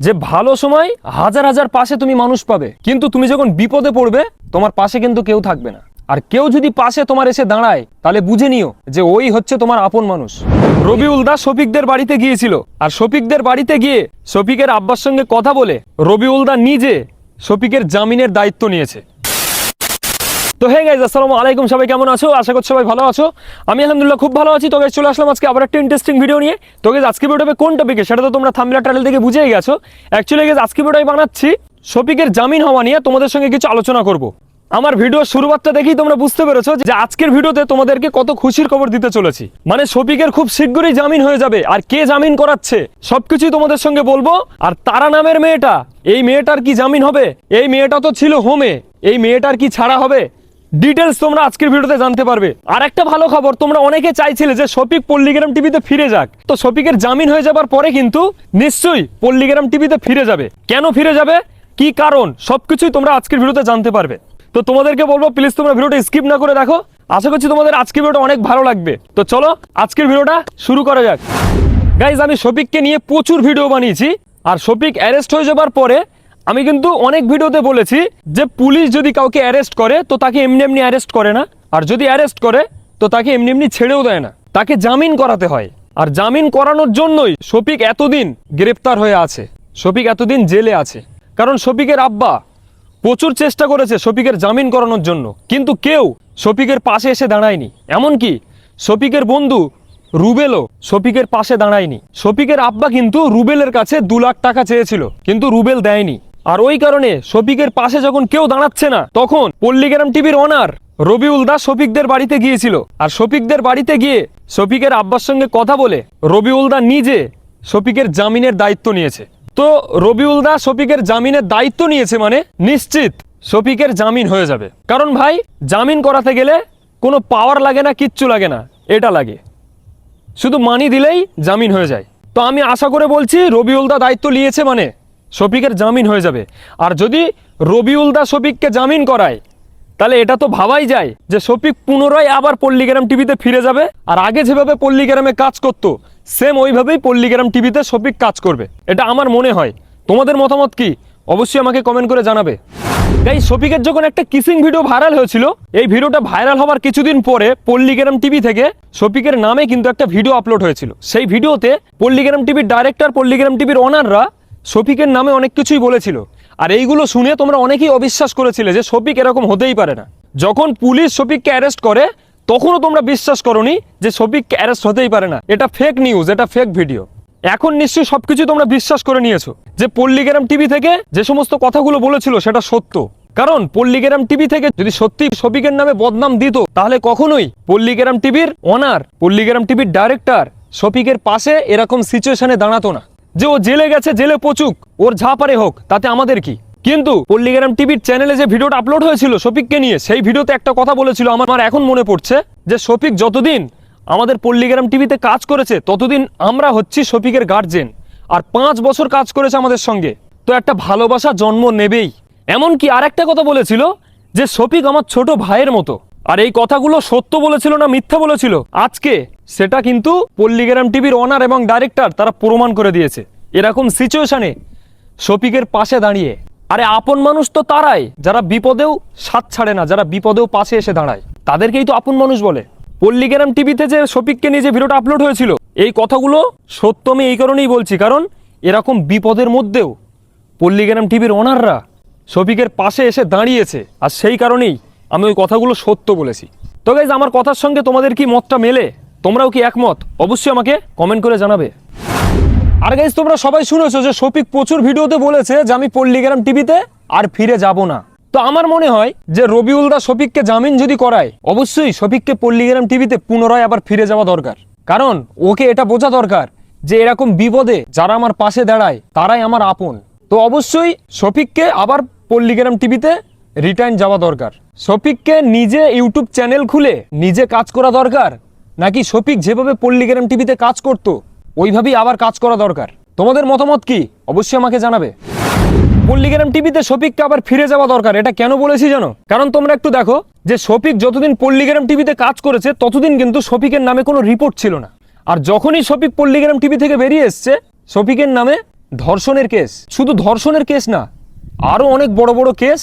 যে ভালো সময় হাজার হাজার পাশে তুমি মানুষ পাবে। কিন্তু তুমি যখন বিপদে পড়বে, তোমার পাশে কিন্তু কেউ থাকবে না। আর কেউ যদি পাশে তোমার এসে দাঁড়ায়, তাহলে বুঝে নিও যে ওই হচ্ছে তোমার আপন মানুষ। রবিউল দাস শফিকদের বাড়িতে গিয়েছিল। আর শফিকদের বাড়িতে গিয়ে শফিকের আব্বার সঙ্গে কথা বলে রবিউল দা নিজে শফিকের জামিনের দায়িত্ব নিয়েছে। তো হে গাইজ আসসালামু আলাইকুম সবাই কেমন আছো? আশা করছি সবাই ভালো আছো। আমি আলহামদুলিল্লাহ খুব ভালো আছি। তো guys, চলে আসলাম আজকে আবার একটা ইন্টারেস্টিং ভিডিও নিয়ে। তো guys, আজকে ভিডিওতে কোন টপিকে সেটা তো তোমরা থামলা টাইটেল থেকে বুঝেই গেছো। অ্যাকচুয়ালি গাইজ আজকে ভিডিও বানাচ্ছি শফিকের জামিন হওয়া নিয়ে। তোমাদের সঙ্গে কিছু আলোচনা করব। আমার ভিডিও শুরুবাতটা দেখেই তোমরা বুঝতে পেরেছ যে আজকের ভিডিওতে তোমাদেরকে কত খুশির খবর দিতে চলেছি। মানে শফিকের খুব শীঘ্রই জামিন হয়ে যাবে। আর কে জামিন করাচ্ছে? সবকিছুই তোমাদের সঙ্গে বলব। আর তারা নামের মেয়েটা এই মেয়েটার কি জামিন হবে? এই মেয়েটা তো ছিল হোমে এই মেয়েটার কি ছাড়া হবে? ডিটেলস তোমরা আজকের ভিডিওতে জানতে পারবে। আর একটা ভালো খবর, তোমরা অনেকে চাইছিলে যে শফিক পল্লিগ্রাম টিভিতে ফিরে যাক। তো শফিকের জামিন হয়ে যাবার পরে কিন্তু নিশ্চয়ই পল্লিগ্রাম টিভিতে ফিরে যাবে। কেন ফিরে যাবে? কি কারণ? সবকিছুই তোমরা আজকের ভিডিওতে জানতে পারবে। তো তোমাদেরকে বলব প্লিজ তোমরা ভিডিওটা স্কিপ না করে দেখো। আশা করছি তোমাদের আজকের ভিডিওটা অনেক ভালো লাগবে। তো চলো, আজকের ভিডিওটা শুরু করা যাক। গাইজ আমি শফিককে নিয়ে প্রচুর ভিডিও বানিয়েছি। আর শফিক অ্যারেস্ট হয়ে যাবার পরে আমি কিন্তু অনেক ভিডিওতে বলেছি যে পুলিশ যদি কাউকে অ্যারেস্ট করে, তো তাকে এমনি এমনি অ্যারেস্ট করে না। আর যদি অ্যারেস্ট করে, তো তাকে এমনি এমনি ছেড়েও দেয় না। তাকে জামিন করাতে হয়। আর জামিন করানোর জন্যই শফিক এতদিন গ্রেপ্তার হয়ে আছে। শফিক এতদিন জেলে আছে। কারণ শফিকের আব্বা প্রচুর চেষ্টা করেছে শফিকের জামিন করানোর জন্য। কিন্তু কেউ শফিকের পাশে এসে দাঁড়ায়নি। এমনকি শফিকের বন্ধু রুবেলও শফিকের পাশে দাঁড়ায়নি। শফিকের আব্বা কিন্তু রুবেলের কাছে দু লাখ টাকা চেয়েছিল। কিন্তু রুবেল দেয়নি। আর ওই কারণে শফিকের পাশে যখন কেউ দাঁড়াচ্ছে না, তখন পল্লিগ্রাম টিভির অনার রবিউল দাস শফিকদের বাড়িতে গিয়েছিল। আর শফিকদের বাড়িতে গিয়ে শফিকের আব্বার সঙ্গে কথা বলে রবিউল দা নিজে শফিকের জামিনের দায়িত্ব নিয়েছে। তো রবিউল দা শফিকের জামিনের দায়িত্ব নিয়েছে মানে নিশ্চিত শফিকের জামিন হয়ে যাবে। কারণ ভাই, জামিন করাতে গেলে কোনো পাওয়ার লাগে না, কিচ্ছু লাগে না, এটা লাগে। শুধু মানি দিলেই জামিন হয়ে যায়। তো আমি আশা করে বলছি, রবিউল দা দায়িত্ব নিয়েছে মানে শফিকের জামিন হয়ে যাবে। আর যদি রবিউলদা শফিককে জামিন করায়, তাহলে এটা তো ভাবাই যায় যে শফিক পুনরায় আবার পল্লিগ্রাম টিভিতে ফিরে যাবে। আর আগে যেভাবে পল্লিগ্রামে কাজ করতো, সেম ওইভাবেই পল্লিগ্রাম টিভিতে শফিক কাজ করবে। এটা আমার মনে হয়। তোমাদের মতামত কি? অবশ্যই আমাকে কমেন্ট করে জানাবে। গাই শফিকের যখন একটা কিসিং ভিডিও ভাইরাল হয়েছিল, এই ভিডিওটা ভাইরাল হওয়ার কিছুদিন পরে পল্লিগ্রাম টিভি থেকে শফিকের নামে কিন্তু একটা ভিডিও আপলোড হয়েছিল। সেই ভিডিওতে পল্লিগ্রাম টিভির ডাইরেক্টর পল্লিগ্রাম টিভির ওনাররা শফিকের নামে অনেক কিছুই বলেছিল। আর এইগুলো শুনে তোমরা অনেকেই অবিশ্বাস করেছিলে যে শফিক এরকম হতেই পারে না। যখন পুলিশ শফিককে অ্যারেস্ট করে, তখনও তোমরা বিশ্বাস করনি যে শফিককে অ্যারেস্ট হতেই পারে না। এটা ফেক নিউজ এটা ফেক ভিডিও এখন নিশ্চয়ই সবকিছু তোমরা বিশ্বাস করে নিয়েছো যে পল্লিগ্রাম টিভি থেকে যে সমস্ত কথাগুলো বলেছিল সেটা সত্য। কারণ পল্লিগ্রাম টিভি থেকে যদি সত্যি শফিকের নামে বদনাম দিত, তাহলে কখনোই পল্লিগ্রাম টিভির অনার পল্লিগ্রাম টিভির ডাইরেক্টর শফিকের পাশে এরকম সিচুয়েশনে দাঁড়াতো না। যে ও জেলে গেছে, জেলে পচুক, ওর যা পারে হোক, তাতে আমাদের কি? কিন্তু পল্লিগ্রাম টিভির চ্যানেলে যে ভিডিওটা আপলোড হয়েছিল শফিককে নিয়ে, সেই ভিডিওতে একটা কথা বলেছিল, আমার এখন মনে পড়ছে যে শফিক যতদিন আমাদের পল্লিগ্রাম টিভিতে কাজ করেছে, ততদিন আমরা হচ্ছি শফিকের গার্জেন আর পাঁচ বছর কাজ করেছে আমাদের সঙ্গে। তো একটা ভালোবাসা জন্ম নেবেই। এমনকি আরেকটা কথা বলেছিল যে শফিক আমার ছোট ভাইয়ের মতো। আর এই কথাগুলো সত্য বলেছিল না মিথ্যা বলেছিল? আজকে সেটা কিন্তু পল্লিগ্রাম টিভির অনার এবং ডাইরেক্টর তারা প্রমাণ করে দিয়েছে। এরকম সিচুয়েশনে শফিকের পাশে দাঁড়িয়ে। আরে আপন মানুষ তো তারাই, যারা বিপদেও সাথ ছাড়ে না, যারা বিপদেও পাশে এসে দাঁড়ায়। তাদেরকেই তো আপন মানুষ বলে। পল্লিগ্রাম টিভিতে যে শফিককে নিয়ে যে ভিডিওটা আপলোড হয়েছিল, এই কথাগুলো সত্য আমি এই কারণেই বলছি, কারণ এরকম বিপদের মধ্যেও পল্লিগ্রাম টিভির ওনাররা শফিকের পাশে এসে দাঁড়িয়েছে। আর সেই কারণেই আমি ওই কথাগুলো সত্য বলেছি। তো গাইজ আমার কথার সঙ্গে তোমাদের কি মতটা মেলে? তোমরাও কি একমত? অবশ্যই আমাকে কমেন্ট করে জানাবে। আর গাইজ তোমরা সবাই শুনেছো যে শফিক প্রচুর ভিডিওতে বলেছে যে আমি পল্লিগ্রাম টিভিতে আর ফিরে যাব না। তো আমার মনে হয় যে রবিউল দা শফিককে জামিন যদি করায়, অবশ্যই শফিককে পল্লিগ্রাম টিভিতে পুনরায় আবার ফিরে যাওয়া দরকার। কারণ ওকে এটা বোঝা দরকার যে এরকম বিপদে যারা আমার পাশে দাঁড়ায়, তারাই আমার আপন। তো অবশ্যই শফিককে আবার পল্লিগ্রাম টিভিতে রিটার্ন যাওয়া দরকার। শফিককে নিজে ইউটিউব চ্যানেল খুলে নিজে কাজ করা দরকার, নাকি শফিক যেভাবে পল্লিগ্রাম টিভিতে কাজ করতো, ওইভাবেই আবার কাজ করা দরকার? তোমাদের মতামত কি? অবশ্যই আমাকে জানাবে। পল্লিগ্রাম টিভিতে শফিককে আবার ফিরে যাওয়া দরকার, এটা কেন বলেছি জানো? কারণ তোমরা একটু দেখো যে শফিক যতদিন পল্লিগ্রাম টিভিতে কাজ করেছে, ততদিন কিন্তু শফিকের নামে কোনো রিপোর্ট ছিল না। আর যখনই শফিক পল্লিগ্রাম টিভি থেকে বেরিয়ে এসছে, শফিকের নামে ধর্ষণের কেস শুধু ধর্ষণের কেস না আরও অনেক বড় বড় কেস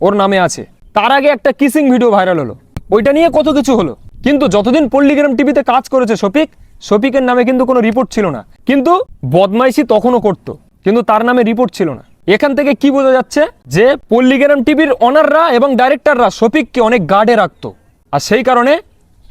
ওর নামে আছে। তার আগে একটা কিসিং ভিডিও ভাইরাল হলো। ওইটা নিয়ে কত কিছু হলো। কিন্তু যতদিন পল্লিগ্রাম টিভিতে কাজ করেছে শফিক, শফিকের নামে কিন্তু কোনো রিপোর্ট ছিল না। কিন্তু বদমাইশি তখনও করতো। কিন্তু তার নামে রিপোর্ট ছিল না। এখান থেকে কি বোঝা যাচ্ছে যে পল্লিগ্রাম টিভির অনাররা এবং ডাইরেক্টররা শফিককে অনেক গার্ডে রাখতো। আর সেই কারণে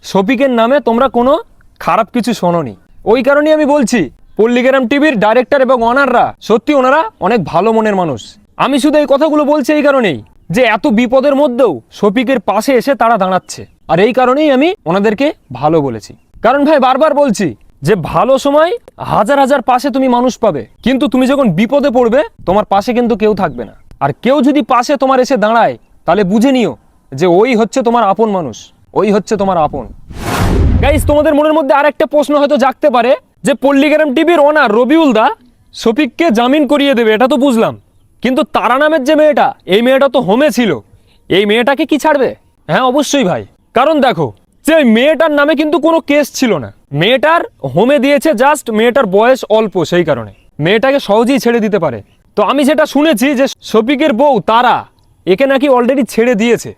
শফিকের নামে তোমরা কোনো খারাপ কিছু শোনোনি। ওই কারণেই আমি বলছি, পল্লিগ্রাম টিভির ডাইরেক্টর এবং অনাররা সত্যি ওনারা অনেক ভালো মনের মানুষ। আমি শুধু এই কথাগুলো বলছি এই কারণেই। যে এত বিপদের মধ্যেও শফিকের পাশে এসে তারা দাঁড়াচ্ছে। আর এই কারণেই আমি ওনাদেরকে ভালো বলেছি। কারণ ভাই, বারবার বলছি যে ভালো সময় হাজার হাজার পাশে তুমি মানুষ পাবে। কিন্তু তুমি যখন বিপদে পড়বে, তোমার পাশে কিন্তু কেউ থাকবে না। আর কেউ যদি পাশে তোমার এসে দাঁড়ায়, তাহলে বুঝে নিও যে ওই হচ্ছে তোমার আপন মানুষ। ওই হচ্ছে তোমার আপন। গাইস তোমাদের মনের মধ্যে আর একটা প্রশ্ন হয়তো জাগতে পারে যে পল্লিগ্রাম টিভির ওনার রবিউল দা শফিককে জামিন করিয়ে দেবে, এটা তো বুঝলাম। কিন্তু তারা নামের যে মেয়েটা, এই মেয়েটা তো হোমে ছিল। এই মেয়েটাকে কি ছাড়বে? হ্যাঁ অবশ্যই ভাই। কারণ দেখো, যে মেয়েটার নামে কিন্তু কোনো কেস ছিল না। মেয়েটার হোমে দিয়েছে জাস্ট মেয়েটার বয়স অল্প সেই কারণে। মেয়েটাকে সহজেই ছেড়ে দিতে পারে। তো আমি যেটা শুনেছি যে শফিকের বউ, তারা, একে নাকি অলরেডি ছেড়ে দিয়েছে।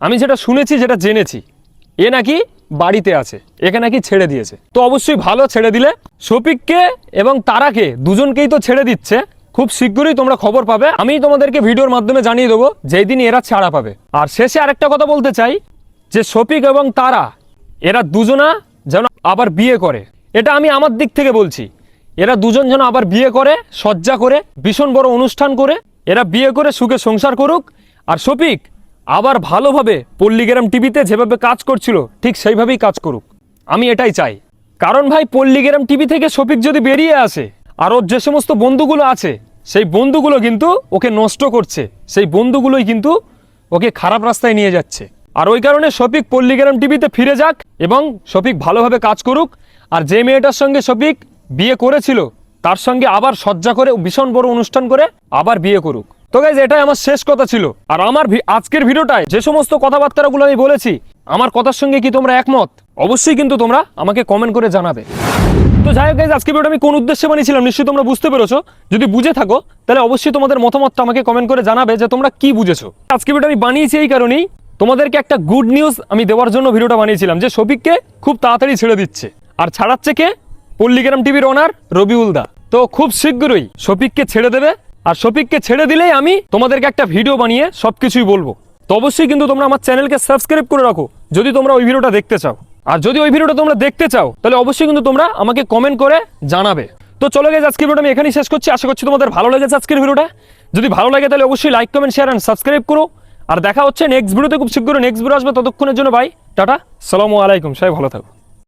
আমি যেটা শুনেছি, যেটা জেনেছি, এ নাকি বাড়িতে আছে, একে নাকি ছেড়ে দিয়েছে। তো অবশ্যই ভালো ছেড়ে দিলে শফিককে এবং তারাকে, দুজনকেই তো ছেড়ে দিচ্ছে। খুব শীঘ্রই তোমরা খবর পাবে। আমি তোমাদেরকে ভিডিওর মাধ্যমে জানিয়ে দেবো, যেই দিন এরা ছাড়া পাবে। আর শেষে আরেকটা কথা বলতে চাই, যে শফিক এবং তারা, এরা দুজনা যেন আবার বিয়ে করে। এটা আমি আমার দিক থেকে বলছি। এরা দুজন যেন আবার বিয়ে করে সজ্জা করে, ভীষণ বড় অনুষ্ঠান করে, এরা বিয়ে করে, সুখে সংসার করুক। আর শফিক আবার ভালোভাবে পল্লিগ্রাম টিভিতে যেভাবে কাজ করছিল, ঠিক সেইভাবেই কাজ করুক। আমি এটাই চাই। কারণ ভাই, পল্লিগ্রাম টিভি থেকে শফিক যদি বেরিয়ে আসে, আর ওর যে সমস্ত বন্ধুগুলো আছে সেই বন্ধুগুলো কিন্তু ওকে নষ্ট করছে। সেই বন্ধুগুলোই কিন্তু ওকে খারাপ রাস্তায় নিয়ে যাচ্ছে। আর ওই কারণে শফিক পল্লিগ্রাম টিভিতে ফিরে যাক এবং শফিক ভালোভাবে কাজ করুক। আর যে মেয়েটার সঙ্গে শফিক বিয়ে করেছিল, তার সঙ্গে আবার সজ্জা করে ভীষণ বড় অনুষ্ঠান করে আবার বিয়ে করুক। তো গাইজ এটাই আমার শেষ কথা ছিল। আর আমার আজকের ভিডিওটায় যে সমস্ত কথাবার্তাগুলো আমি বলেছি, আমার কথার সঙ্গে কি তোমরা একমত? অবশ্যই কিন্তু তোমরা আমাকে কমেন্ট করে জানাবে। তো যাই হোক আজকে ভিডিওটা আমি কোন উদ্দেশ্যে বানিয়েছিলাম নিশ্চয়ই তোমরা বুঝতে পেরেছ। যদি বুঝে থাকো, তাহলে অবশ্যই তোমাদের মতামতটা আমাকে কমেন্ট করে জানাবে যে তোমরা কি বুঝেছ। আজকে ভিডিও আমি বানিয়েছি এই কারণেই তোমাদেরকে একটা গুড নিউজ আমি দেওয়ার জন্য ভিডিওটা বানিয়েছিলাম, যে শফিককে খুব তাড়াতাড়ি ছেড়ে দিচ্ছে। আর ছাড়াচ্ছে কে? পল্লিগ্রাম টিভির ওনার রবিউল দা। তো খুব শীঘ্রই শফিককে ছেড়ে দেবে। আর শফিককে ছেড়ে দিলেই আমি তোমাদেরকে একটা ভিডিও বানিয়ে সবকিছুই বলব। তো অবশ্যই কিন্তু তোমরা আমার চ্যানেলকে সাবস্ক্রাইব করে রাখো। যদি তোমরা ওই ভিডিওটা দেখতে চাও। আর যদি ওই ভিডিওটা তোমরা দেখতে চাও, তাহলে অবশ্যই কিন্তু তোমরা আমাকে কমেন্ট করে জানাবে। তো চলো গেছে আজকের ভিডিওটা আমি এখানেই শেষ করছি। আশা করছি তোমাদের ভালো লেগেছে আজকের ভিডিওটা। যদি ভালো লাগে তাহলে অবশ্যই like comment share and subscribe করো। আর দেখা হচ্ছে নেক্সট ভিডিওতে, খুব শীঘ্রই নেক্সট ভিডিও আসবে। ততক্ষণের জন্য ভাই টাটা, সালামু আলাইকুম, সবাই ভালো থাকো।